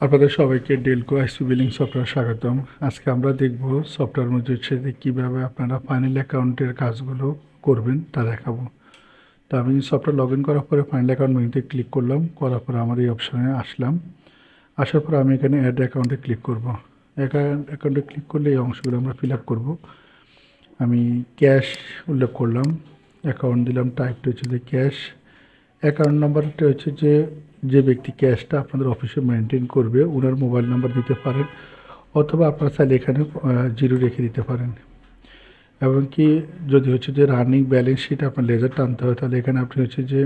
আপনাদের সবাইকে ডেলকো আইসি billing software স্বাগতম। আজকে আমরা দেখব সফটওয়্যার মধ্যে হচ্ছে যে কীভাবে আপনারা ফাইনাল অ্যাকাউন্টের কাজগুলো করবেন তা দেখাবো। তো আমি সফটওয়্যার লগ ইন করার পরে ফাইনাল অ্যাকাউন্ট মেনুতে ক্লিক করলাম, করার পরে আমার এই অপশানে আসলাম। আসার পর আমি এখানে অ্যাড অ্যাকাউন্টে ক্লিক করব। অ্যাকাউন্ট অ্যাকাউন্টে ক্লিক করলে এই অংশগুলো আমরা ফিল আপ করব। আমি ক্যাশ উল্লেখ করলাম অ্যাকাউন্ট দিলাম টাইপটা হচ্ছে যে ক্যাশ। অ্যাকাউন্ট নাম্বারটা হচ্ছে যে যে ব্যক্তি ক্যাশটা আপনাদের অফিসে মেনটেন করবে, ওনার মোবাইল নাম্বার দিতে পারেন, অথবা আপনারা চাইলে এখানে জিরো রেখে দিতে পারেন। এবং কি যদি হচ্ছে যে রানিং ব্যালেন্স শিট আপনার লেজার টানতে হয়, তাহলে এখানে আপনি হচ্ছে যে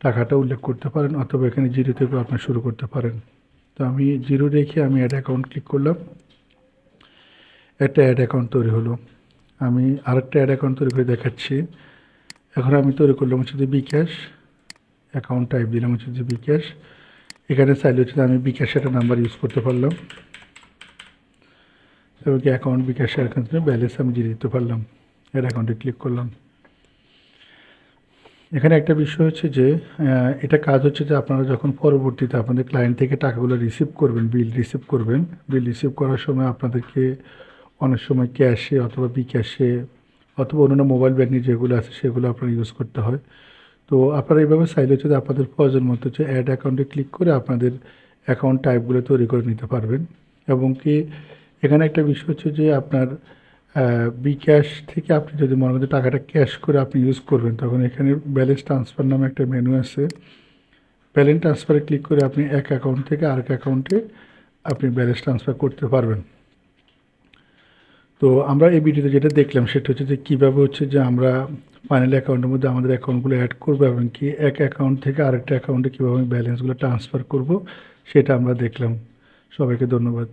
টাকাটা উল্লেখ করতে পারেন, অথবা এখানে জিরো থেকে আপনি শুরু করতে পারেন। তো আমি জিরো রেখে আমি অ্যাড অ্যাকাউন্ট ক্লিক করলাম। একটা অ্যাড অ্যাকাউন্ট তৈরি হলো। আমি আরেকটা অ্যাড অ্যাকাউন্ট তৈরি করে দেখাচ্ছি। এখন আমি তৈরি করলাম হচ্ছে যে বিকাশ অ্যাকাউন্ট টাইপ দিলাম হচ্ছে যে বিকাশ। এখানে চাইলে হচ্ছে আমি বিকাশ একটা নাম্বার ইউজ করতে পারলাম। কি অ্যাকাউন্ট বিকাশের অ্যাকাউন্টে ব্যালেন্স আমি দিয়ে দিতে পারলাম। এর অ্যাকাউন্টে ক্লিক করলাম। এখানে একটা বিষয় হচ্ছে যে এটা কাজ হচ্ছে যে আপনারা যখন পরবর্তীতে আপনাদের ক্লায়েন্ট থেকে টাকাগুলো রিসিভ করবেন বিল রিসিভ করবেন বিল রিসিভ করার সময় আপনাদেরকে অনেক সময় ক্যাশে অথবা বিকাশে অথবা অন্যান্য মোবাইল ব্যাঙ্কিং যেগুলো আছে সেগুলো আপনারা ইউজ করতে হয়। তো আপনারা এইভাবে চাইলে হচ্ছে যে আপনাদের প্রয়োজন মতো হচ্ছে অ্যাড অ্যাকাউন্টে ক্লিক করে আপনাদের অ্যাকাউন্ট টাইপগুলো তৈরি করে নিতে পারবেন। এবং কি এখানে একটা বিষয় হচ্ছে যে আপনার বিক্যাশ থেকে আপনি যদি মনে করেন যে টাকাটা ক্যাশ করে আপনি ইউজ করবেন, তখন এখানে ব্যালেন্স ট্রান্সফার নামে একটা মেনু আছে। ব্যালেন্স ট্রান্সফারে ক্লিক করে আপনি এক অ্যাকাউন্ট থেকে আরেক অ্যাকাউন্টে আপনি ব্যালেন্স ট্রান্সফার করতে পারবেন। তো আমরা এই ভিডিওতে যেটা দেখলাম সেটা হচ্ছে যে কীভাবে হচ্ছে যে আমরা ফাইনাল অ্যাকাউন্টের মধ্যে আমাদের অ্যাকাউন্টগুলো অ্যাড করব এবং কি এক অ্যাকাউন্ট থেকে আরেকটা অ্যাকাউন্টে কীভাবে ব্যালেন্সগুলো ট্রান্সফার করব, সেটা আমরা দেখলাম। সবাইকে ধন্যবাদ।